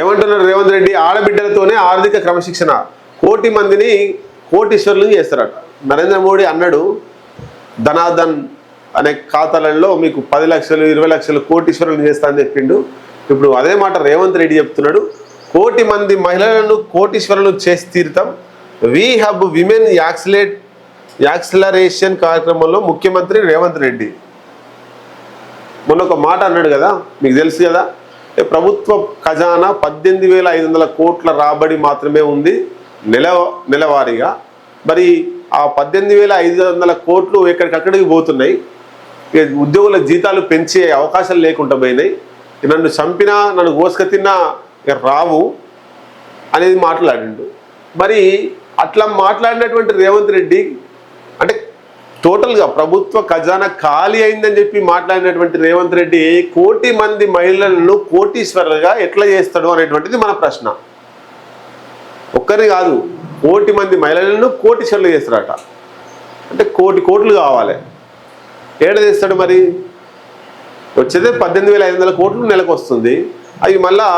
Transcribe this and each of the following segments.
ఏమంటున్నారు రేవంత్ రెడ్డి? ఆడబిడ్డలతోనే ఆర్థిక క్రమశిక్షణ. కోటి మందిని కోటీశ్వరులు చేస్తారట. నరేంద్ర మోడీ అన్నాడు ధనాధన్ అనే ఖాతాలలో మీకు పది లక్షలు ఇరవై లక్షలు కోటీశ్వరులు చేస్తా అని చెప్పిండు. ఇప్పుడు అదే మాట రేవంత్ రెడ్డి చెప్తున్నాడు. కోటి మంది మహిళలను కోటీశ్వరులు చేసి తీరుతాం. We hub women accelerate acceleration కార్యక్రమంలో ముఖ్యమంత్రి రేవంత్ రెడ్డి. మొన్న ఒక మాట అన్నాడు కదా మీకు తెలుసు కదా? ప్రభుత్వ ఖజానా పద్దెనిమిది వేల ఐదు వందల కోట్ల రాబడి మాత్రమే ఉంది నెల నెలవారీగా. మరి ఆ పద్దెనిమిది వేల ఐదు వందల కోట్లు ఎక్కడికక్కడికి పోతున్నాయి? ఇక ఉద్యోగుల జీతాలు పెంచే అవకాశాలు లేకుండా పోయినాయి. నన్ను చంపినా నన్ను కోసుక తిన్నా ఇక రావు అనేది మాట్లాడిండు. మరి అట్లా మాట్లాడినటువంటి రేవంత్ రెడ్డి టోటల్గా ప్రభుత్వ ఖజానా ఖాళీ అయిందని చెప్పి మాట్లాడినటువంటి రేవంత్ రెడ్డి కోటి మంది మహిళలను కోటీశ్వరులుగా ఎట్లా చేస్తాడు అనేటువంటిది మన ప్రశ్న. ఒక్కరిని కాదు కోటి మంది మహిళలను కోటీశ్వరులు చేస్తారట. అంటే కోటి కోట్లు కావాలి. ఏడ చేస్తాడు మరి? వచ్చేదే పద్దెనిమిది వేల ఐదు వందల కోట్లు నెలకు వస్తుంది. అవి మళ్ళా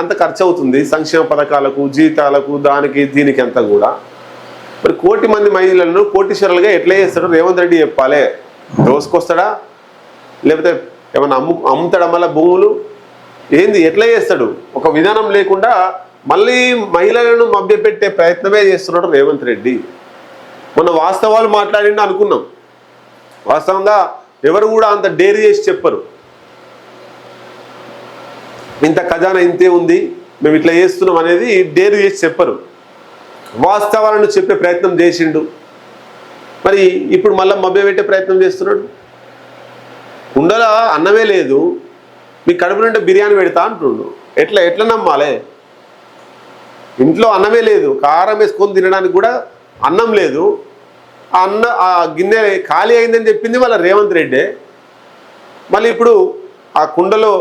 అంత ఖర్చు అవుతుంది సంక్షేమ పథకాలకు జీతాలకు దానికి దీనికి అంతా కూడా. మరి కోటి మంది మహిళలను కోటీశ్వరులుగా ఎట్లా చేస్తాడు రేవంత్ రెడ్డి చెప్పాలి. దోసుకొస్తాడా లేకపోతే ఏమన్నా అమ్ము అమ్ముతాడా మళ్ళీ భూములు? ఏంది? ఎట్లా చేస్తాడు? ఒక విధానం లేకుండా మళ్ళీ మహిళలను మభ్యపెట్టే ప్రయత్నమే చేస్తున్నాడు రేవంత్ రెడ్డి. మొన్న వాస్తవాలు మాట్లాడిండు అనుకున్నాం. వాస్తవంగా ఎవరు కూడా అంత డేరీ చేసి చెప్పరు. ఇంత ఖజానా ఇంతే ఉంది మేము ఇట్లా చేస్తున్నాం అనేది డేరీ చేసి చెప్పరు. వాస్తవాలను చెప్పే ప్రయత్నం చేసిండు. మరి ఇప్పుడు మళ్ళీ మభ్య పెట్టే ప్రయత్నం చేస్తున్నాడు? ఉండలా అన్నమే లేదు. మీ కడుపు నుండి బిర్యానీ పెడతా అంటుండు. ఎట్లా ఎట్లా నమ్మాలే? ఇంట్లో అన్నమే లేదు. కారం వేసుకొని తినడానికి కూడా అన్నం లేదు. ఆ అన్న ఆ గిన్నె ఖాళీ అయిందని చెప్పింది వాళ్ళ రేవంత్ రెడ్డి. మళ్ళీ ఇప్పుడు ఆ కుండలో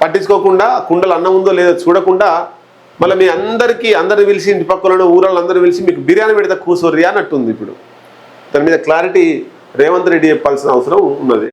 పట్టించుకోకుండా కుండలు కుండలో అన్నం ఉందో లేదో చూడకుండా మళ్ళీ మీ అందరికీ అందరిని పిలిచి ఇంటి పక్కన ఊరాళ్ళు అందరూ పిలిచి మీకు బిర్యానీ పెడితే కూసోర్రి అన్నట్టుంది ఇప్పుడు. దాని మీద క్లారిటీ రేవంత్ రెడ్డి చెప్పాల్సిన అవసరం ఉన్నది.